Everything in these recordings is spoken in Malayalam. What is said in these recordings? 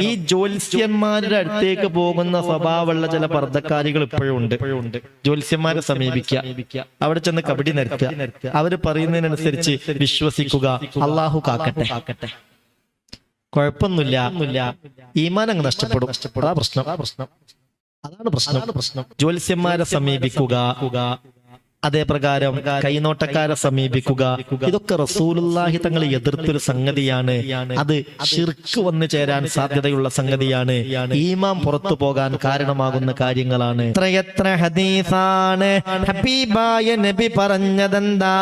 ഈ ജ്യോത്സ്യന്മാരുടെ അടുത്തേക്ക് പോകുന്ന സ്വഭാവമുള്ള ചില പർദ്ധക്കാരികൾ ഇപ്പോഴും ഉണ്ട് ജ്യോത്സ്യന്മാരെ സമീപിക്കുക. അവിടെ ചെന്ന് കബഡി നിരത്തുക അവർ പറയുന്നതിനനുസരിച്ച് വിശ്വസിക്കുക. അള്ളാഹു കാക്കട്ടെ. കുഴപ്പമൊന്നുമില്ല. ഈമാൻ അങ്ങ് നഷ്ടപ്പെടും. അതാ പ്രശ്നം. പ്രശ്നം. അതാണ് പ്രശ്നം. പ്രശ്നം. ജ്യോത്സ്യന്മാരെ സമീപിക്കുക. അതേ പ്രകാരം കൈനോട്ടക്കാരെ സമീപിക്കുക. ഇതൊക്കെ റസൂലുല്ലാഹി തങ്ങൾ എതിർത്തൊരു സംഗതിയാണ്. അത് ശിർക്ക് വന്നു ചേരാൻ സാധ്യതയുള്ള സംഗതിയാണ്. ഈമാം പുറത്തു പോകാൻ കാരണമാകുന്ന കാര്യങ്ങളാണ്. എത്രയെത്ര ഹദീസാണ്. ഹബീബായ നബി പറഞ്ഞതെന്താ?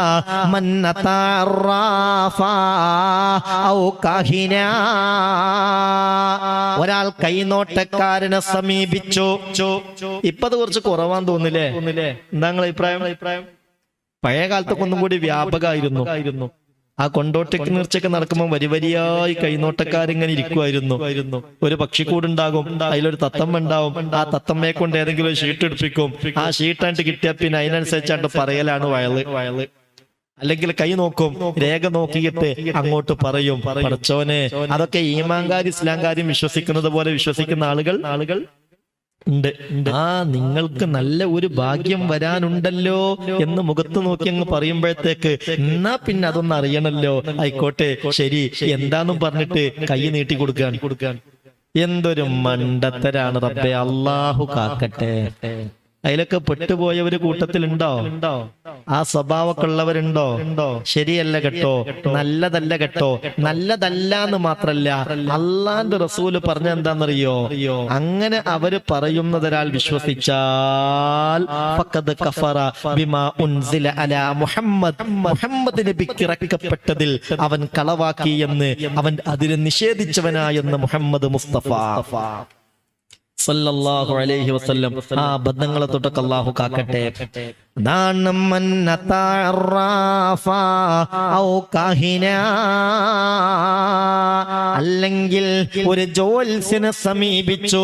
ഒരാൾ കൈനോട്ടക്കാരനെ സമീപിച്ചു. ഇപ്പത് കുറച്ച് കുറവാൻ തോന്നില്ലേ എന്താ അഭിപ്രായം? അഭിപ്രായം? അഭിപ്രായം പഴയ കാലത്തൊക്കെ ഒന്നും കൂടി വ്യാപകമായിരുന്നു. ആ കൊണ്ടോട്ടയ്ക്ക് നീർച്ചയൊക്കെ നടക്കുമ്പോൾ വരി വരിയായി കൈനോട്ടക്കാരിങ്ങനെ ഇരിക്കുമായിരുന്നു ഒരു പക്ഷിക്കൂടുണ്ടാകും. അതിലൊരു തത്തമ്മ ഉണ്ടാവും. ആ തത്തമ്മയെ കൊണ്ട് ഏതെങ്കിലും ഒരു ഷീട്ട് എടുപ്പിക്കും. ആ ഷീട്ടായിട്ട് കിട്ടിയാൽ പിന്നെ അതിനനുസരിച്ചായിട്ട് പറയലാണ് വയൽ. വയൽ. അല്ലെങ്കിൽ കൈ നോക്കും. രേഖ നോക്കിയിട്ട് അങ്ങോട്ട് പറയും. പറച്ചോനെ അതൊക്കെ ഈമാങ്കാരി ഇസ്ലാംകാരും വിശ്വസിക്കുന്നത് പോലെ വിശ്വസിക്കുന്ന ആളുകൾ ആളുകൾ ഉണ്ട് ആ നിങ്ങൾക്ക് നല്ല ഒരു ഭാഗ്യം വരാനുണ്ടല്ലോ എന്ന് മുഖത്ത് നോക്കി അങ്ങ് പറയുമ്പോഴത്തേക്ക് എന്നാ പിന്നെ അതൊന്നും അറിയണല്ലോ. ആയിക്കോട്ടെ ശരി എന്താന്നും പറഞ്ഞിട്ട് കൈ നീട്ടി കൊടുക്കാൻ കൊടുക്കാൻ എന്തൊരു മണ്ടത്തരാണ് റബ്ബെ അള്ളാഹു കാക്കട്ടെ. അതിലൊക്കെ പെട്ടുപോയ ഒരു കൂട്ടത്തിലുണ്ടോ? ആ സ്വഭാവമൊക്കെ ഉള്ളവരുണ്ടോ ശരിയല്ല കേട്ടോ. നല്ലതല്ല കേട്ടോ. നല്ലതല്ല എന്ന് മാത്രല്ല. അള്ളാന്റെ റസൂൽ പറഞ്ഞ എന്താണെന്നറിയോ? അങ്ങനെ അവർ പറയുന്നതൊരാൾ വിശ്വസിച്ചാൽ ഫഖദ് കഫറ ബിമാ ഉൻസില അലാ മുഹമ്മദ്. മുഹമ്മദ്. നബിക്ക് ഇറക്കപ്പെട്ടതിൽ അവൻ കളവാക്കി എന്ന് അവൻ അതിനെ നിഷേധിച്ചവനായെന്ന് മുഹമ്മദ് മുസ്തഫ. സല്ലല്ലാഹു അലൈഹി വസല്ലം. ആ ബന്ധങ്ങളെ തൊട്ടൊക്കെ അള്ളാഹു കാക്കട്ടെ. മന്നത്താറാഫ ഔ കഹിന. അല്ലെങ്കിൽ ഒരു ജോൽസിനെ സമീപിച്ചു.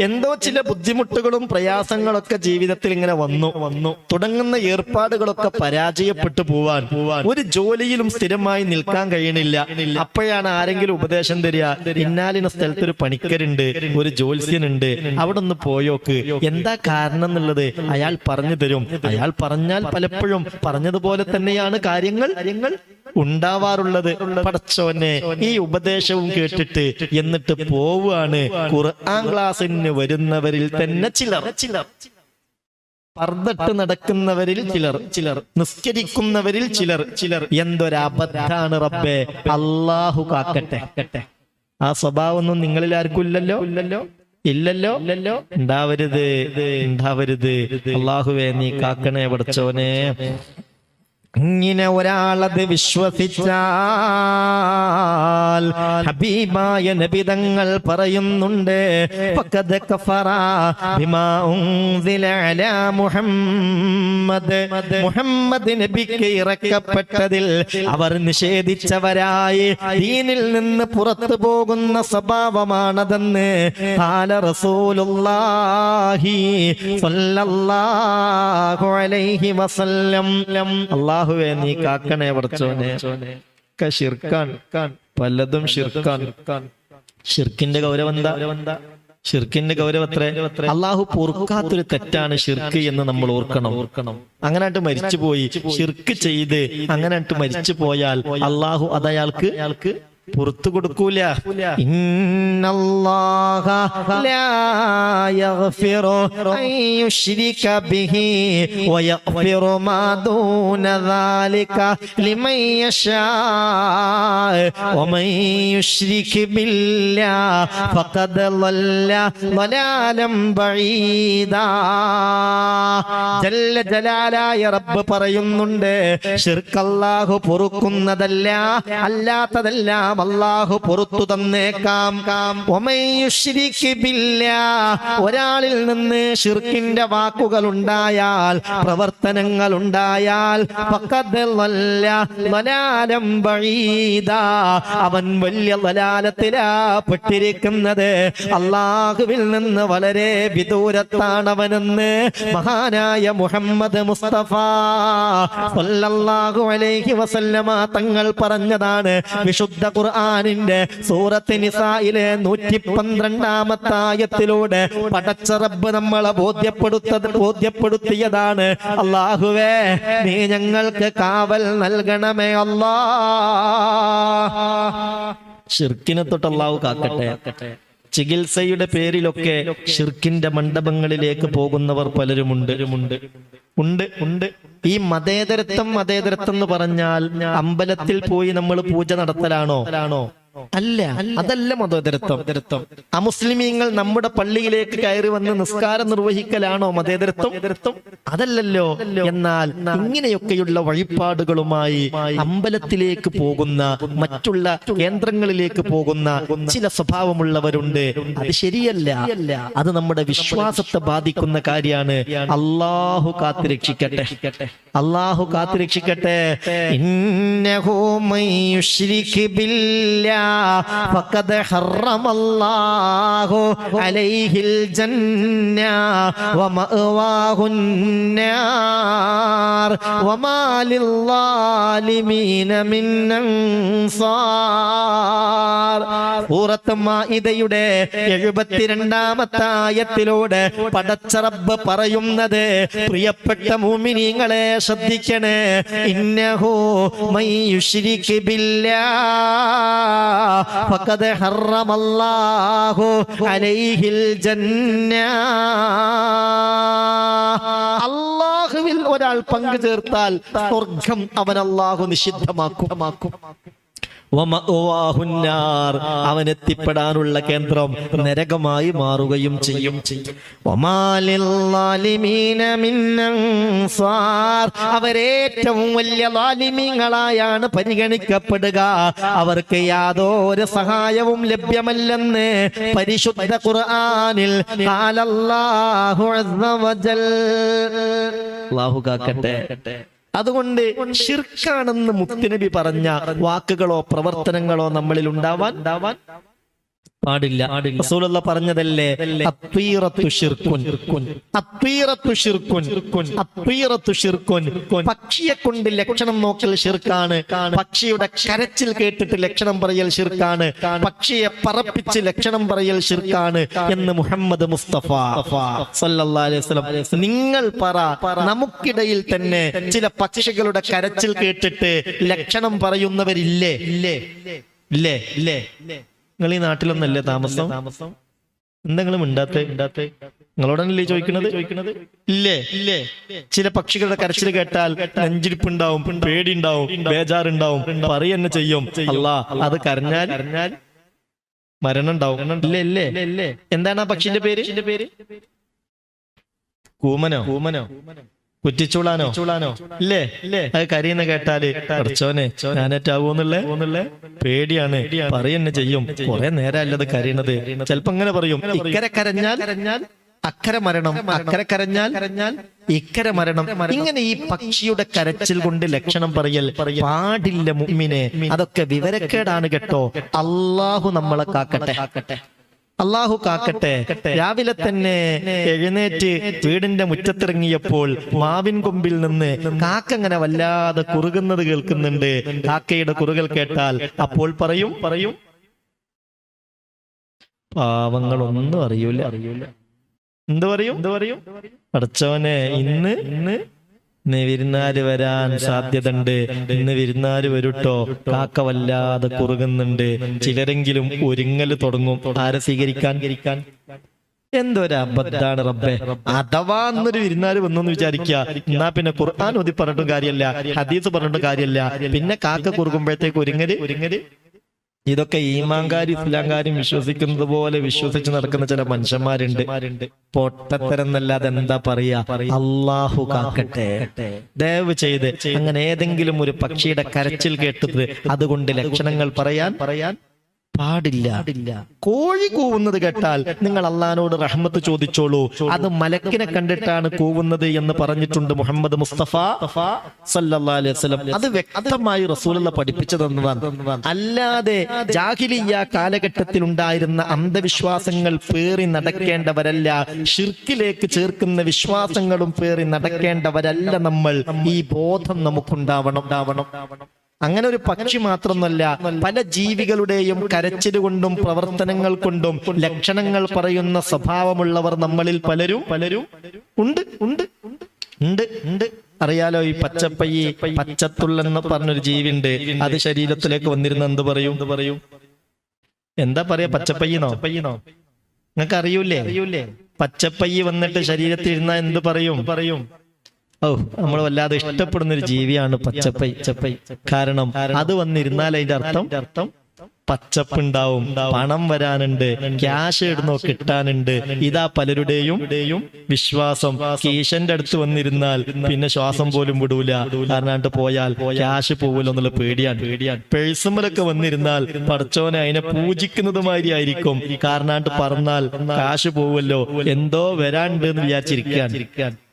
എന്തോ ചില ബുദ്ധിമുട്ടുകളും പ്രയാസങ്ങളൊക്കെ ജീവിതത്തിൽ ഇങ്ങനെ വന്നു. വന്നു. തുടങ്ങുന്ന ഏർപ്പാടുകളൊക്കെ പരാജയപ്പെട്ടു പോവാൻ. ഒരു ജോലിയിലും സ്ഥിരമായി നിൽക്കാൻ കഴിയണില്ല. അപ്പോഴാണ് ആരെങ്കിലും ഉപദേശം തരിക ഇന്നാലിന സ്ഥലത്ത് ഒരു പണിക്കരുണ്ട് ഒരു ജോത്സ്യനുണ്ട് അവിടെ ഒന്ന് പോയോക്ക്. എന്താ കാരണം എന്നുള്ളത് അയാൾ പറഞ്ഞു തരും. അയാൾ പറഞ്ഞാൽ പലപ്പോഴും പറഞ്ഞതുപോലെ തന്നെയാണ് കാര്യങ്ങൾ കാര്യങ്ങൾ ഉണ്ടാവാറുള്ളത്. പടച്ചോനെ ഈ ഉപദേശവും കേട്ടിട്ട് എന്നിട്ട് പോവാണ് ഖുർആൻ ക്ലാസ്സിന് വരുന്നവരിൽ തന്നെ ചിലർ. ചിലർ. പർദ്ദട്ട് നടക്കുന്നവരിൽ ചിലർ. ചിലർ. നിസ്കരിക്കുന്നവരിൽ ചിലർ. ചിലർ. എന്തൊരബദ്ധാണ് റബ്ബെ. അള്ളാഹു കാക്കട്ടെ. ആ സ്വഭാവമൊന്നും നിങ്ങളിൽ ആർക്കും ഇല്ലല്ലോ? ഇല്ലല്ലോ? ഇല്ലല്ലോ. ഇല്ലല്ലോ. ഉണ്ടാവരുത് ഉണ്ടാവരുത്. അള്ളാഹുവേ നീ കാക്കണേ പഠിച്ചോനെ ഇങ്ങനെ ഒരാളത് വിശ്വസിച്ചാൽ ഹബീബായ നബിതങ്ങൾ പറയുന്നുണ്ട് മുഹമ്മദ്. മുഹമ്മദ് നബിക്ക് ഇറക്കപ്പെട്ടതിൽ അവർ നിഷേധിച്ചവരായി. ദീനിൽ നിന്ന് പുറത്തു പോകുന്ന സ്വഭാവമാണതെന്ന് താല സ്വല്ലല്ലാഹു അലൈഹി വസല്ലം. അള്ളാഹുവേ നീ കാക്കണേ പറച്ചോനെ ഒക്കെ ഷിർക്കാൻ പലതും ഷിർക്കാൻ ഷിർക്കിന്റെ ഗൗരവം എന്താ? ഷിർക്കിന്റെ ഗൗരവം എത്ര അള്ളാഹു പൊറുക്കാത്തൊരു തെറ്റാണ് ഷിർക്ക് എന്ന് നമ്മൾ ഓർക്കണം. ഓർക്കണം. അങ്ങനായിട്ട് മരിച്ചുപോയി. ഷിർക്ക് ചെയ്ത് അങ്ങനായിട്ട് മരിച്ചു പോയാൽ അള്ളാഹു അത് അയാൾക്ക് അയാൾക്ക് പുറത്തു കൊടുക്കൂല. റബ്ബ് പറയുന്നുണ്ട് ഷിർക്കല്ലാഹു പൊറുക്കുന്നതല്ല അല്ലാത്തതെല്ലാം അല്ലാഹു പുറത്തു തന്നേക്കാം. ഒരാളിൽ നിന്ന് ഷിർക്കിന്റെ വാക്കുകൾ ഉണ്ടായാൽ പ്രവർത്തനങ്ങൾ ഉണ്ടായാൽ അവൻ വലിയ വലാലത്തിലാ പെട്ടിരിക്കുന്നത്. അള്ളാഹുവിൽ നിന്ന് വളരെ വിദൂരത്താണവനെന്ന് മഹാനായ മുഹമ്മദ് മുസ്തഫ അലൈഹി വസല്ലമ തങ്ങൾ പറഞ്ഞതാണ്. വിശുദ്ധ ഖുർആനിന്റെ സൂറത്ത് നിസായിലെ നൂറ്റി പന്ത്രണ്ടാമത്തായത്തിലൂടെ പടച്ചറബ് നമ്മളെ ബോധ്യപ്പെടുത്തത് ബോധ്യപ്പെടുത്തിയതാണ്. അള്ളാഹുവേ നീ ഞങ്ങൾക്ക് കാവൽ നൽകണമേ അല്ലാ ഷിർക്കിനെ തൊട്ട് അള്ളാഹു കാക്കട്ടെ. ചികിത്സയുടെ പേരിലൊക്കെ ഷിർക്കിന്റെ മണ്ഡപങ്ങളിലേക്ക് പോകുന്നവർ പലരുമുണ്ട്. ഉണ്ട് ഉണ്ട് ഉണ്ട്. ഈ മതേതരത്വം മതേതരത്വം എന്ന് പറഞ്ഞാൽ അമ്പലത്തിൽ പോയി നമ്മൾ പൂജ നടത്തലാണോ? അല്ല അതല്ല മതേതരത്വം. അമുസ്ലിമീങ്ങൾ നമ്മുടെ പള്ളിയിലേക്ക് കയറി വന്ന് നിസ്കാരം നിർവഹിക്കലാണോ മതേതരത്വം? അതല്ലല്ലോ. എന്നാൽ ഇങ്ങനെയൊക്കെയുള്ള വഴിപാടുകളുമായി അമ്പലത്തിലേക്ക് പോകുന്ന മറ്റുള്ള കേന്ദ്രങ്ങളിലേക്ക് പോകുന്ന ചില സ്വഭാവമുള്ളവരുണ്ട്. അത് ശരിയല്ല. അത് നമ്മുടെ വിശ്വാസത്തെ ബാധിക്കുന്ന കാര്യമാണ്. അള്ളാഹു കാത്തുരക്ഷിക്കട്ടെ. അള്ളാഹു കാത്തുരക്ഷിക്കട്ടെ. ഇന്നഹു ബില്ലാ ഫഖദ് ഹറമല്ലാഹു അലൈഹിൽ ജന്ന വമഅവാഹുൻ നാർ വമാ ലിൽളാലിമീന മിൻ അൻസാർ സൂറത്ത് മാഇദയുടെ എഴുപത്തിരണ്ടാമത്തായത്തിലൂടെ പടച്ചറബ് പറയുന്നത് പ്രിയപ്പെട്ട മൂമിനീങ്ങളെ ശ്രദ്ധിക്കണേ ഇന്നഹോ ഫഖദ് ഹറമല്ലാഹു അലൈഹിൽ ജന്ന അള്ളാഹുവിൽ ഒരാൾ പങ്കു ചേർത്താൽ സ്വർഗം അവൻ അള്ളാഹു നിഷിദ്ധമാക്കും. അവൻ എത്തിപ്പെടാനുള്ള കേന്ദ്രം നരകമായി മാറുകയും ചെയ്യും. അവരേറ്റവും വലിയ ലാലിമീങ്ങളായാണ് പരിഗണിക്കപ്പെടുക അവർക്ക് യാതൊരു സഹായവും ലഭ്യമല്ലെന്ന് പരിശുദ്ധ ഖുർആനിൽ. അല്ലാഹു കാക്കട്ടെ അതുകൊണ്ട് ഷിർക്കാണെന്ന് മുത്തുനബി പറഞ്ഞ വാക്കുകളോ പ്രവർത്തനങ്ങളോ നമ്മളിൽ ഉണ്ടാവാൻ ഉണ്ടാവാൻ പാടില്ല. റസൂലുള്ള പറഞ്ഞതല്ലേ? പക്ഷിയെ കൊണ്ട് ലക്ഷണം നോക്കൽ ഷിർക്കാണ് പക്ഷിയുടെ കരച്ചിൽ കേട്ടിട്ട് ലക്ഷണം പറയൽ ഷിർക്കാണ് പക്ഷിയെ പറപ്പിച്ച് ലക്ഷണം പറയൽ ഷിർക്കാണ് എന്ന് മുഹമ്മദ് മുസ്തഫ നിങ്ങൾ പറ. നമുക്കിടയിൽ തന്നെ ചില പക്ഷികളുടെ കരച്ചിൽ കേട്ടിട്ട് ലക്ഷണം പറയുന്നവരില്ലേ? ഇല്ലേ? ഇല്ലേ? ഇല്ലേ? നിങ്ങൾ ഈ നാട്ടിലൊന്നല്ലേ താമസം? താമസം എന്തെങ്കിലും ഉണ്ടാത്ത ഉണ്ടാത്ത നിങ്ങളോടല്ലേ ചോദിക്കണത് ചോദിക്കണത് ഇല്ലേ? ഇല്ലേ ചില പക്ഷികളുടെ കരച്ചിൽ കേട്ടാൽ നെഞ്ചിരിപ്പ് ഉണ്ടാവും പേടി ഉണ്ടാവും ബേജാറുണ്ടാവും പറയുന്നെ ചെയ്യും. അല്ലാ അത് കരഞ്ഞാൽ കരഞ്ഞാൽ മരണം ഉണ്ടാവും ഇല്ലേ ഇല്ലേ? ഇല്ലേ എന്താണ് ആ പക്ഷിന്റെ പേര്? പേര്? കൂമനോ? കൂമനോ? കുറ്റിച്ചൂളാനോ? ചൂളാനോ ഇല്ലേ? ഇല്ലേ? അത് കരിയെന്ന് കേട്ടാൽ അടച്ചോനെ ഞാനേറ്റാവൂന്നുള്ളേ പേടിയാണ്. പറയുന്നെ ചെയ്യും. കുറെ നേരം അല്ലത് കരയണത് ചിലപ്പോ അങ്ങനെ പറയും ഇക്കരെ കരഞ്ഞാൽ കരഞ്ഞാൽ അക്കരെ മരണം. അക്കരെ കരഞ്ഞാൽ കരഞ്ഞാൽ ഇക്കരെ മരണം. ഇങ്ങനെ ഈ പക്ഷിയുടെ കരച്ചിൽ കൊണ്ട് ലക്ഷണം പറയൽ പാടില്ല മുമ്മിനെ അതൊക്കെ വിവരക്കേടാണ് കേട്ടോ. അള്ളാഹു നമ്മളെ കാക്കട്ടെ. അള്ളാഹു കാക്കട്ടെ. രാവിലെ തന്നെ എഴുന്നേറ്റ് വീടിന്റെ മുറ്റത്തിറങ്ങിയപ്പോൾ മാവിൻ കൊമ്പിൽ നിന്ന് കാക്ക അങ്ങനെ വല്ലാതെ കുറുകുന്നത് കേൾക്കുന്നുണ്ട്. കാക്കയുടെ കുറുകൽ കേട്ടാൽ അപ്പോൾ പറയും പറയും. പാവങ്ങളൊന്നും അറിയൂല. അറിയൂല. എന്ത് പറയും? എന്ത് പറയും? പഠിച്ചവനെ ഇന്ന് ഇന്ന് ഇന്ന് വിരുന്നാര് വരാൻ സാധ്യതണ്ട് ഇന്ന് വിരുന്നാര് വരുട്ടോ? കാക്ക വല്ലാതെ കുറുകുന്നുണ്ട്. ചിലരെങ്കിലും ഒരുങ്ങൽ തുടങ്ങും. ആരെ സ്വീകരിക്കാൻ? എന്തൊരു അബദ്ധാണ് റബ്ബെ. അഥവാ എന്നൊരു വിരുന്നാര് വന്നു വിചാരിക്കുക. എന്നാ പിന്നെ ഖുർആൻ ഒതി പറഞ്ഞിട്ടും കാര്യമല്ല ഹദീസ് പറഞ്ഞിട്ടും കാര്യമല്ല പിന്നെ കാക്ക കുറുകുമ്പോഴത്തേക്ക് ഒരുങ്ങൽ ഒരുങ്ങൽ? ഇതൊക്കെ ഈമാങ്കാരും ഇസ്ലാംകാരും വിശ്വസിക്കുന്നത് പോലെ വിശ്വസിച്ച് നടക്കുന്ന ചില മനുഷ്യന്മാരുണ്ട്. പൊട്ടത്തരം എന്നല്ലാതെ എന്താ പറയാ? അള്ളാഹു കാക്കട്ടെ. ദയവ് ചെയ്ത് അങ്ങനെ ഏതെങ്കിലും ഒരു പക്ഷിയുടെ കരച്ചിൽ കേട്ടത് അതുകൊണ്ട് ലക്ഷണങ്ങൾ പറയാൻ പറയാൻ പാടില്ല. കോഴി കൂവുന്നത് കേട്ടാൽ നിങ്ങൾ അള്ളഹാനോട് റഹ്മത്ത് ചോദിച്ചോളൂ. അത് മലക്കിനെ കണ്ടിട്ടാണ് കൂവുന്നത് എന്ന് പറഞ്ഞിട്ടുണ്ട് മുഹമ്മദ് മുസ്തഫ സല്ലല്ലാഹു അലൈഹി വസല്ലം. അത് വ്യക്തമായി റസൂലുള്ള പഠിപ്പിച്ചു തന്നതാണ് അല്ലാതെ ജാഹിലിയ കാലഘട്ടത്തിൽ ഉണ്ടായിരുന്ന അന്ധവിശ്വാസങ്ങൾ പേറി നടക്കേണ്ടവരല്ല. ഷിർക്കിലേക്ക് ചേർക്കുന്ന വിശ്വാസങ്ങളും പേറി നടക്കേണ്ടവരല്ല നമ്മൾ. ഈ ബോധം നമുക്കുണ്ടാവണം. ഉണ്ടാവണം. അങ്ങനെ ഒരു പക്ഷി മാത്രമല്ല പല ജീവികളുടെയും കരച്ചിൽ കൊണ്ടും പ്രവർത്തനങ്ങൾ കൊണ്ടും ലക്ഷണങ്ങൾ പറയുന്ന സ്വഭാവമുള്ളവർ നമ്മളിൽ പലരും. പലരും. ഉണ്ട് ഉണ്ട് ഉണ്ട് ഉണ്ട് അറിയാലോ ഈ പച്ചപ്പയ്യി പച്ചത്തുള്ളെന്ന് പറഞ്ഞൊരു ജീവിണ്ട് അത് ശരീരത്തിലേക്ക് വന്നിരുന്ന എന്ത് പറയും? എന്ത് പറയും? എന്താ പറയാ പച്ചപ്പയ്യനോ പയ്യനോ നിങ്ങൾക്ക് അറിയൂലേ അറിയൂലേ പച്ചപ്പയ്യ് വന്നിട്ട് ശരീരത്തിൽ ഇരുന്ന എന്ത് പറയും? പറയും? ഓ നമ്മൾ വല്ലാതെ ഇഷ്ടപ്പെടുന്ന ഒരു ജീവിയാണ് പച്ചപ്പൈ. ചപ്പൈ കാരണം അത് വന്നിരുന്നാൽ അതിന്റെ അർത്ഥം അർത്ഥം പച്ചപ്പുണ്ടാവും പണം വരാനുണ്ട് ക്യാഷ് ഇടുന്നോ കിട്ടാനുണ്ട്. ഇതാ പലരുടെയും വിശ്വാസം. കീശന്റെ അടുത്ത് വന്നിരുന്നാൽ പിന്നെ ശ്വാസം പോലും വിടൂല. കാരണാണ്ട് പോയാൽ ക്യാഷ് പോവില്ല എന്നുള്ള പേടിയാണ്. പേടിയാണ്. പേഴ്സുമലൊക്കെ വന്നിരുന്നാൽ പടച്ചോനെ അതിനെ പൂജിക്കുന്നത് മാതിരി ആയിരിക്കും. കാരണാണ്ട് പറഞ്ഞാൽ കാശ് പോവല്ലോ എന്തോ വരാണ്ട് എന്ന് വിചാരിച്ചിരിക്കാൻ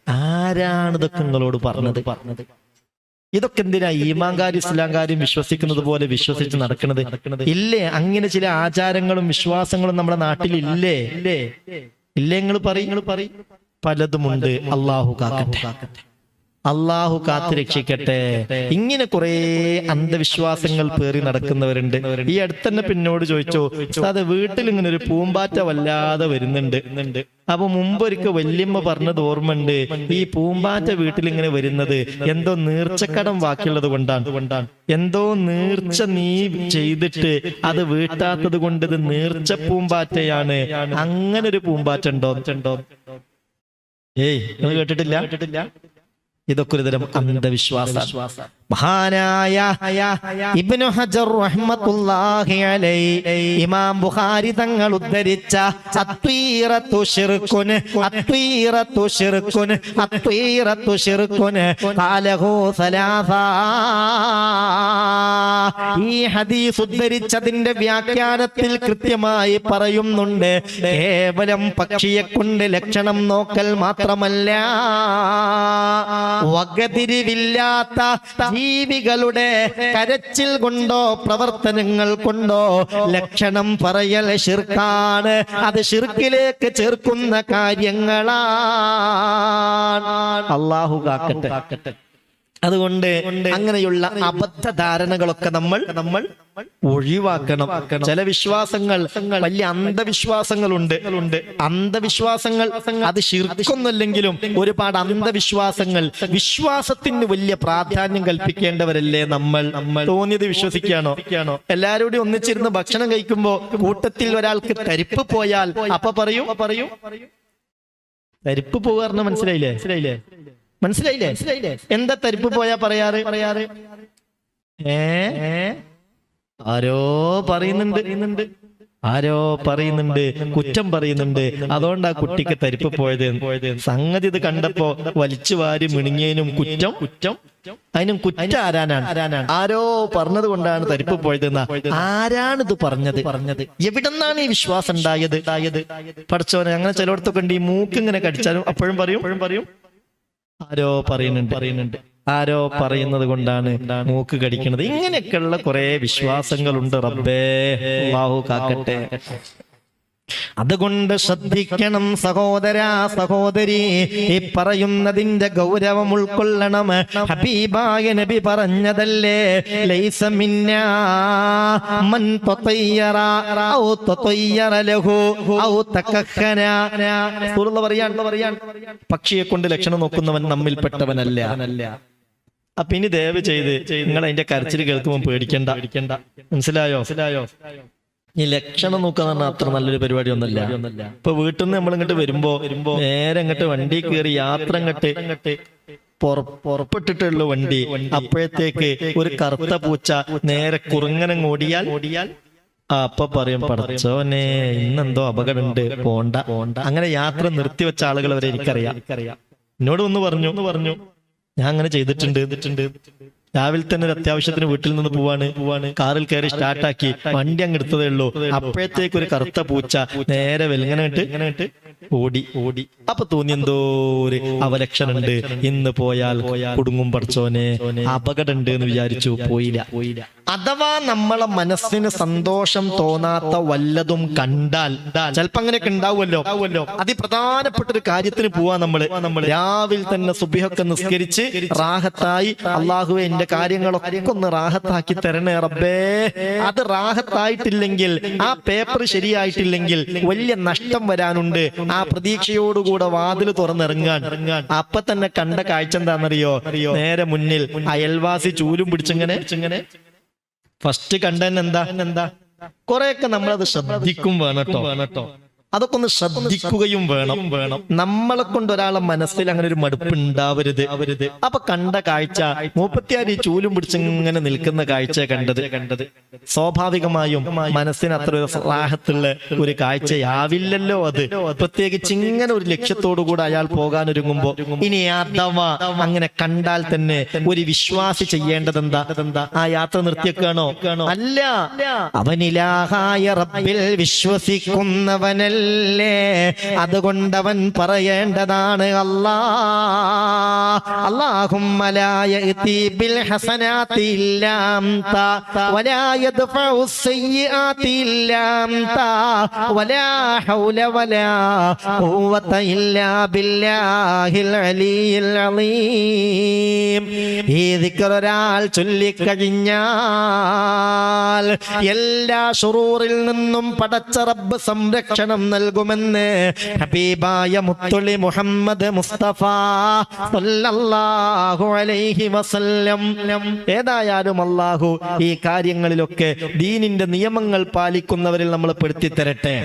ആരാണ് ഇതൊക്കെ നിങ്ങളോട് പറഞ്ഞത് പറഞ്ഞത് ഇതൊക്കെ എന്തിനാ ഈമാങ്കാരും ഇസ്ലാംകാരും വിശ്വസിക്കുന്നത് പോലെ വിശ്വസിച്ച് നടക്കുന്നത് ഇല്ലേ അങ്ങനെ ചില ആചാരങ്ങളും വിശ്വാസങ്ങളും നമ്മുടെ നാട്ടിൽ ഇല്ലേ ഇല്ലേ ഇല്ലേ നിങ്ങൾ പറയും നിങ്ങൾ പറയും പലതുമുണ്ട് അള്ളാഹു കാക്കട്ടെ അള്ളാഹു കാത്തു രക്ഷിക്കട്ടെ. ഇങ്ങനെ കുറെ അന്ധവിശ്വാസങ്ങൾ പേറി നടക്കുന്നവരുണ്ട്. ഈ അടുത്തന്നെ പിന്നോട് ചോദിച്ചോ അത് വീട്ടിൽ ഇങ്ങനെ ഒരു പൂമ്പാറ്റ വല്ലാതെ വരുന്നുണ്ട്. അപ്പൊ മുമ്പൊരിക്കൽ വല്യമ്മ പറഞ്ഞത് ഓർമ്മയുണ്ട്. ഈ പൂമ്പാറ്റ വീട്ടിൽ ഇങ്ങനെ വരുന്നത് എന്തോ നീർച്ചക്കടം ബാക്കിയുള്ളത് കൊണ്ടാണ്. കൊണ്ടാണ്. എന്തോ നീർച്ച നീ ചെയ്തിട്ട് അത് വീട്ടാത്തത് കൊണ്ട് ഇത് നീർച്ച പൂമ്പാറ്റയാണ്. അങ്ങനെ ഒരു പൂമ്പാറ്റ ഉണ്ടോ? ഉണ്ടോ? ഏയ് നിങ്ങൾ കേട്ടിട്ടില്ല? കേട്ടിട്ടില്ല? ഇതൊക്കെ ഒരുതരം അന്ധവിശ്വാസ മഹാനായ ഇബ്നു ഹജർ റഹ്മത്തുള്ളാഹി ഇമാം ബുഖാരി തങ്ങൾ ഉദ്ധരിച്ച അത്വീറത്തു അത്വീറത്തു അത്വീറത്തു ഈ ഹദീസ് ഉദ്ധരിച്ചതിന്റെ വ്യാഖ്യാനത്തിൽ കൃത്യമായി പറയുന്നുണ്ട് കേവലം പക്ഷിയെ കൊണ്ട് ലക്ഷണം നോക്കൽ മാത്രമല്ല വകതിരിവില്ലാത്ത ജീവികളുടെ കരച്ചിൽ കൊണ്ടോ പ്രവർത്തനങ്ങൾ കൊണ്ടോ ലക്ഷണം പറയൽ ശിർക്കാണ്. അത് ശിർക്കിലേക്ക് ചേർക്കുന്ന കാര്യങ്ങളാണ്. അള്ളാഹു കാക്കട്ടെ. അതുകൊണ്ട് അങ്ങനെയുള്ള അബദ്ധ ധാരണകളൊക്കെ നമ്മൾ നമ്മൾ ഒഴിവാക്കണം. ചില വിശ്വാസങ്ങൾ വലിയ അന്ധവിശ്വാസങ്ങളുണ്ട്. അന്ധവിശ്വാസങ്ങൾ അത് ശിർക്കൊന്നല്ലെങ്കിലും ഒരുപാട് അന്ധവിശ്വാസങ്ങൾ വിശ്വാസത്തിന് വലിയ പ്രാധാന്യം കൽപ്പിക്കേണ്ടവരല്ലേ നമ്മൾ? നമ്മൾ തോന്നിയത് വിശ്വസിക്കുകയാണോ? എല്ലാരോടും ഒന്നിച്ചിരുന്ന് ഭക്ഷണം കഴിക്കുമ്പോ കൂട്ടത്തിൽ ഒരാൾക്ക് തരിപ്പ് പോയാൽ അപ്പൊ പറയൂ. പറയൂ. തരിപ്പ് പോകാറിന് മനസ്സിലായില്ലേ? മനസ്സിലായില്ലേ? മനസ്സിലായില്ലേ? മനസ്സിലായില്ലേ? എന്താ തരിപ്പ് പോയാ പറയാറ്? പറയാറ്? ഏ? ആരോ പറയുന്നുണ്ട്. ആരോ പറയുന്നുണ്ട്. കുറ്റം പറയുന്നുണ്ട്. അതുകൊണ്ട് ആ കുട്ടിക്ക് തരിപ്പ് പോയത്. സംഗതി ഇത് കണ്ടപ്പോ വലിച്ചു വാരി മിണുങ്ങിയതിനും കുറ്റം. കുറ്റം അതിനും കുറ്റം ആരാനാണ് ആരാനാണ് ആരോ പറഞ്ഞത് കൊണ്ടാണ് തരിപ്പ് പോയത് ആരാണ് ഇത് പറഞ്ഞത്? പറഞ്ഞത് എവിടെന്നാണ് ഈ വിശ്വാസം ഉണ്ടായത്? ഉണ്ടായത് പഠിച്ചോനെ അങ്ങനെ ചിലയിടത്തൊക്കെ ഉണ്ട്. ഈ മൂക്ക് ഇങ്ങനെ കടിച്ചാലും അപ്പോഴും പറയും അപ്പോഴും പറയും. ആരോ പറയുന്നുണ്ട്. പറയുന്നുണ്ട് ആരോ പറയുന്നത് കൊണ്ടാണ് മൂക്ക് കടിക്കുന്നത്. ഇങ്ങനെയൊക്കെയുള്ള കുറെ വിശ്വാസങ്ങളുണ്ട് റബ്ബേ. ബാഹു കാക്കട്ടെ. അതുകൊണ്ട് ശ്രദ്ധിക്കണം സഹോദര സഹോദരി. ഈ പറയുന്നതിന്റെ ഗൗരവം ഉൾക്കൊള്ളണം. ഹബീബായ നബി പറഞ്ഞതല്ലേ? മൻ പക്ഷിയെ കൊണ്ട് ലക്ഷണം നോക്കുന്നവൻ നമ്മിൽപ്പെട്ടവനല്ല. അപ്പൊ ഇനി ദയവ് ചെയ്ത് നിങ്ങൾ അതിന്റെ കരച്ചിൽ കേൾക്കുമ്പോൾ പേടിക്കണ്ട. മനസ്സിലായോ മനസ്സിലായോ? ഈ ലക്ഷണം നോക്കാന്ന് പറഞ്ഞാൽ അത്ര നല്ലൊരു പരിപാടി ഒന്നല്ല ഇപ്പൊ വീട്ടിൽ നിന്ന് നമ്മൾ ഇങ്ങോട്ട് വരുമ്പോ വരുമ്പോ നേരെ ഇങ്ങോട്ട് വണ്ടി കയറി യാത്ര ഇങ്ങോട്ട് പുറപ്പെട്ടിട്ടുള്ള വണ്ടി. അപ്പോഴത്തേക്ക് ഒരു കറുത്ത പൂച്ച നേരെ കുറുങ്ങനം ഓടിയാൽ ഓടിയാൽ ആ അപ്പൊ പറയും പടച്ചോനെ ഇന്നെന്തോ അപകടമുണ്ട്. പോണ്ട. പോണ്ട. അങ്ങനെ യാത്ര നിർത്തിവെച്ച ആളുകൾ വരെ എനിക്കറിയാം. എനിക്കറിയാം. എന്നോട് ഒന്ന് പറഞ്ഞു ഒന്ന് പറഞ്ഞു ഞാൻ അങ്ങനെ ചെയ്തിട്ടുണ്ട്. ചെയ്തിട്ടുണ്ട്. രാവിലെ തന്നെ ഒരു അത്യാവശ്യത്തിന് വീട്ടിൽ നിന്ന് പോവാണ്. പോവാണ്. കാറിൽ കയറി സ്റ്റാർട്ടാക്കി വണ്ടി അങ്ങ് എടുത്തതേ ഉള്ളൂ. അപ്പോഴത്തേക്ക് ഒരു കറുത്ത പൂച്ച നേരെ വെൽങ്ങനായിട്ട് ഇങ്ങനെ ഓടി. ഓടി. അപ്പൊ തോന്നി എന്തോ ഒരു അവലക്ഷണുണ്ട് ഇന്ന് പോയാൽ കുടുങ്ങും പഠിച്ചോനെ അപകടം ഉണ്ട് എന്ന് വിചാരിച്ചു പോയില്ല. പോയില്ല. അഥവാ നമ്മളെ മനസ്സിന് സന്തോഷം തോന്നാത്ത വല്ലതും കണ്ടാൽ ചിലപ്പോ അങ്ങനെയൊക്കെ ഉണ്ടാവുമല്ലോ. അതിപ്രധാനപ്പെട്ട ഒരു കാര്യത്തിന് പോവാ നമ്മൾ. നമ്മൾ രാവിലെ തന്നെ സുബിഹൊക്കെ നിസ്കരിച്ച് റാഹത്തായി അള്ളാഹുവെ എന്റെ കാര്യങ്ങളൊക്കെ ഒന്ന് റാഹത്താക്കി തരണേ റബ്ബേ. അത് റാഹത്തായിട്ടില്ലെങ്കിൽ ആ പേപ്പർ ശരിയായിട്ടില്ലെങ്കിൽ വലിയ നഷ്ടം വരാനുണ്ട്. ആ പ്രതീക്ഷയോടുകൂടെ വാതിൽ തുറന്നിറങ്ങാൻ. അപ്പൊ തന്നെ കണ്ട കാഴ്ച എന്താണെന്നറിയോ? നേരെ മുന്നിൽ അയൽവാസി ചൂലും പിടിച്ചിങ്ങനെ. ഫസ്റ്റ് കണ്ടൻ എന്താ എന്താ കൊറേയൊക്കെ നമ്മളത് ശ്രദ്ധിക്കും വേണം കേട്ടോ. വേണട്ടോ അതൊക്കെ ഒന്ന് ശ്രദ്ധിക്കുകയും വേണം. വേണം. നമ്മളെ കൊണ്ട് ഒരാളെ മനസ്സിൽ അങ്ങനെ ഒരു മടുപ്പ് ഉണ്ടാവരുത്. അവരുത് അപ്പൊ കണ്ട കാഴ്ച മുപ്പത്തിയാറ് ഈ ചൂലും പിടിച്ചിങ്ങനെ നിൽക്കുന്ന കാഴ്ച കണ്ടത്. കണ്ടത്. സ്വാഭാവികമായും മനസ്സിന് അത്ര ഒരു ഒരു കാഴ്ചയാവില്ലല്ലോ അത്. പ്രത്യേകിച്ച് ഇങ്ങനെ ഒരു ലക്ഷ്യത്തോടു കൂടെ അയാൾ പോകാൻ ഒരുങ്ങുമ്പോ ഇനി അഥവാ അങ്ങനെ കണ്ടാൽ തന്നെ ഒരു വിശ്വാസി ചെയ്യേണ്ടത് എന്താ ആ യാത്ര നിർത്തിയേക്കാണോ? അല്ല. അവനിലാഹായ റബ്ബിൽ വിശ്വസിക്കുന്നവനല്ലേ. അല്ലേ? അതുകൊണ്ടവൻ പറയേണ്ടതാണ് ഒരാൾ ചൊല്ലിക്കഴിഞ്ഞാൽ എല്ലാ ഷുറൂറിൽ നിന്നും പടച്ച റബ്ബ് സംരക്ഷണം നൽകുമെന്ന് ഹബീബായ മുത്തുളി മുഹമ്മദ് മുസ്തഫ ഏതായാലും അള്ളാഹു ഈ കാര്യങ്ങളിലൊക്കെ ദീനിന്റെ നിയമങ്ങൾ പാലിക്കുന്നവരിൽ നമ്മൾ പെടുത്തി തരട്ടെ